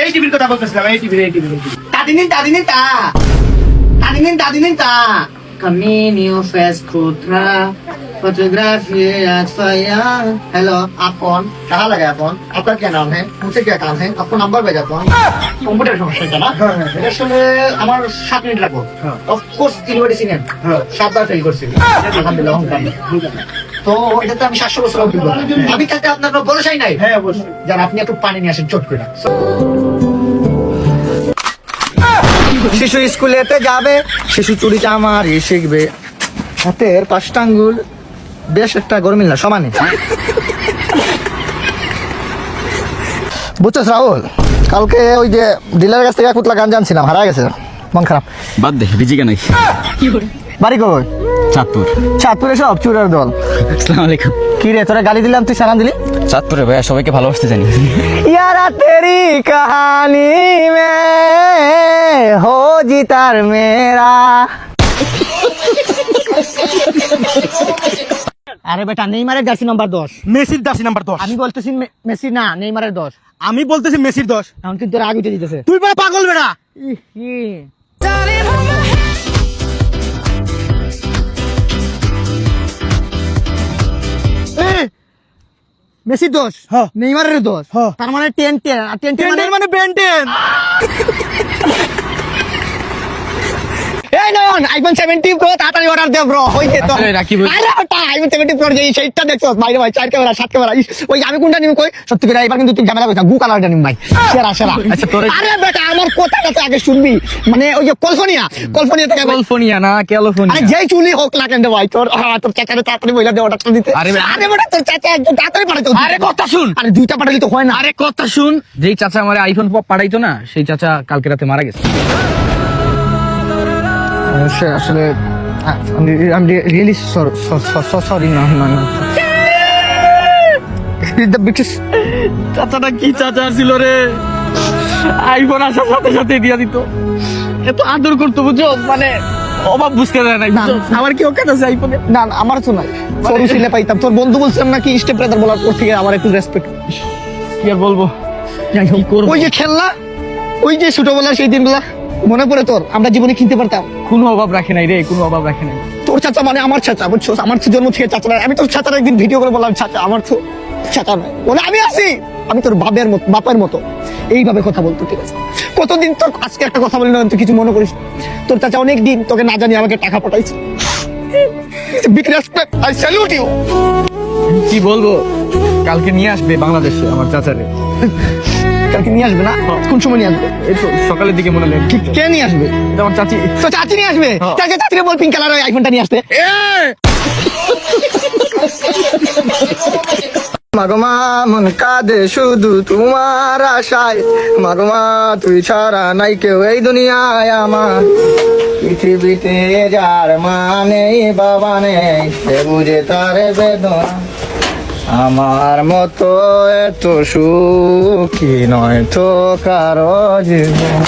এই টিভির কথা বলতেছিলাম এই টিভির এই টিভির তাদিনিন তাদিনিন তা তাদিনিন তাদিনিন তা Caminho fez contra फोटोग्राफी आज पाया हेलो आप कौन कहाँ लगे आप कौन आपका क्या नाम है मुझसे क्या काम है आपको नंबर भेजा कौन কম্পিউটার সমস্যা এটা না এটার সঙ্গে আমার সাত মিনিট লাগবো অফকোর্স তিনবারই সিনেন সাতবার ফেল করছি আলহামদুলিল্লাহ অহংকার নেই। তো এটাতে আমি সাতশো বছর অভিজ্ঞতা আমি তাতে আপনার কোনো ভরসাই নাই। হ্যাঁ অবশ্যই। যার আপনি একটু পানি নিয়ে আসেন চট করে শিশু স্কুলেতে যাবে শিশু চুরি চামারি শিখবে। হাতের পাঁচটা আঙ্গুল বেশ একটা গরমিল না সমানে। বুঝছিস রাহুল কালকে ওই যে ডিলারের কাছ থেকে এক পুতলা গান জানছিলাম হারা গেছে মন খারাপ। বাদ দে ভিজিকা নাই। বাড়ি কই? চাঁদপুর। চাঁদপুরে সব চুরার দল। আসসালামু আলাইকুম। কি রে তোরা গালি দিলাম তুই সালাম দিলি? চাঁদপুরে সবাইকে ভালোবাসতে জানি। ইয়ারা তেরি কাহানি মে হো জিতার মেরা আরে বেটা নেইমারের জার্সি নাম্বার দশ। মেসির জার্সি নাম্বার দশ। আমি বলতেছি মেসি না নেইমারের দশ। আমি বলতেছি মেসির দশ। এখন কিন্তু রাগ উঠে দিতেছে। তুই পাগল বেটা। মেসির দোষ হ্যাঁ। নেইমারের দোষ হ্যাঁ। তার মানে টেন টেন আর টেন টেন মানে বেন মানে বেন্টেন আইফোন 70 প্রো তাড়াতাড়ি অর্ডার দে ব্রো হই দে তো। আরে ওটা আইফোন 70 প্রো সেইটা দেখছ বাইরে ভাই চার ক্যামেরা সাত ক্যামেরা ওই আমি কোনটা নিব কই? সত্যি করে এবার কিন্তু তুই করিস গু কালারটা নিম ভাই। সেরা সেরা। আচ্ছা, তোরে- আরে বেটা আমার কথাটা তো আগে শুনবি। মানে ওই যে কলফোনিয়া কলফোনিয়া থেকে আমি- ক্যালিফোর্নিয়া না আরে যেই চুলি হোক না কেন ভাই তোর আহ, তোর চাচারে তাড়াতাড়ি বইলা দে অর্ডারটা দিতে। আরে আরে বেটা তোর চাচা একদম তাড়াতাড়ি পাঠাইতো আরে কথা শুন। আরে দুইটা পাঠালি তো হয় না। আরে কথা শুন। যেই চাচা আমার আইফোন পাঠাইতো না সেই চাচা কালকে রাতে মারা গেছে। সে আসলে আমি আমি রিয়েলি সরি না না না। চাচাটা কি চাচা ছিল রে? আইফোন আসার সাথে সাথে দিয়া দিত। এত আদর করতো বুঝছ? মানে অভাব বুঝতে দেয় না। আমার কি ওকাত আছে আইফোনে? না না, আমার তো নাই। সরু ছিলে পাইতাম। তোর বন্ধু বলছিলাম নাকি স্টেপ ব্রাদার বলার পর থেকে আমার একটু রেসপেক্ট কি আর বলব? ওই যে খেলনা ওই যে ছোটবেলার সেই দিনগুলা। মনে পড়ে তোর? আমরা জীবনে কিনতে পারতাম। কোনো অভাব রাখে নাই রে কোনো অভাব রাখে নাই। তোর চাচা মানে আমার চাচা বুঝছ? আমার তো জন্ম থেকে চাচা নাই। আমি তোর চাচার একদিন ভিডিও করে বললাম চাচা আমার তো চাচা নাই। বলে আমি আছি। আমি তোর বাপের মতো বাপের মতো। এইভাবে কথা বলতো ঠিক আছে? কতদিন তোর আজকে একটা কথা বলি না তুই কিছু মনে করিস তোর চাচা অনেক দিন তোকে না জানি আমাকে টাকা পাঠাইছে। আই স্যালুট ইউ কি বলব? কালকে নিয়ে আসবে বাংলাদেশে আমার চাচারে। কালকে নিয়ে আসবে না? কোন সময় নিয়ে আসবে? এই তো সকালের দিকে মনে নেই কি- কে নিয়ে আসবে? আমার চাচি। তো চাচি নিয়ে আসবে। চাচা চাচিরে বল পিঙ্ক আইফোনটা নিয়ে আসতে। মাগমা মন কাঁদে শুধু তোমার আশায়। মাগমা তুই ছাড়া নাই কেউ এই দুনিয়ায় আমার। পৃথিবীতে যার মা নেই বাবা নেই সে বুঝে তার বেদনা। আমার মতো এত সুখী নয় তো কারো জীবন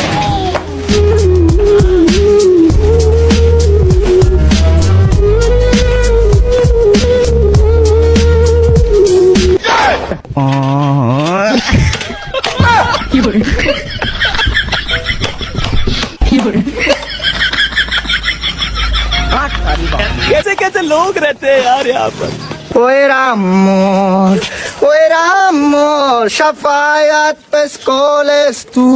कैसे कैसे लोग रहते हैं यार यहाँ पर ওই রাম মোর ওই রাম মোর সাফায়াত পেস কোলেস তু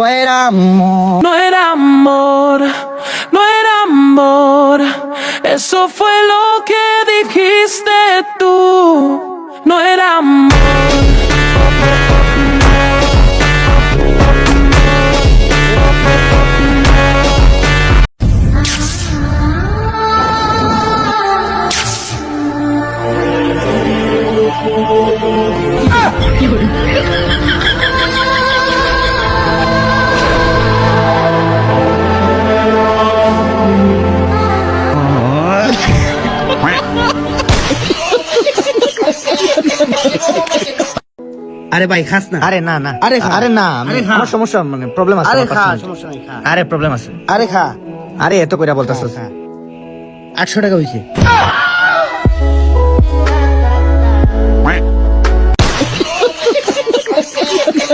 ওই রাম মোর No era amor, no era amor, eso fue lo que dijiste আরে ভাই খাস না। আরে না না। আরে। আরে না আরে আমার সমস্যা মানে প্রবলেম আছে আরে খা। সমস্যা নাই খা। আরে প্রবলেম আছে। আরে খা। আরে এত কইরা বলতাছস। আটশো টাকা হয়েছে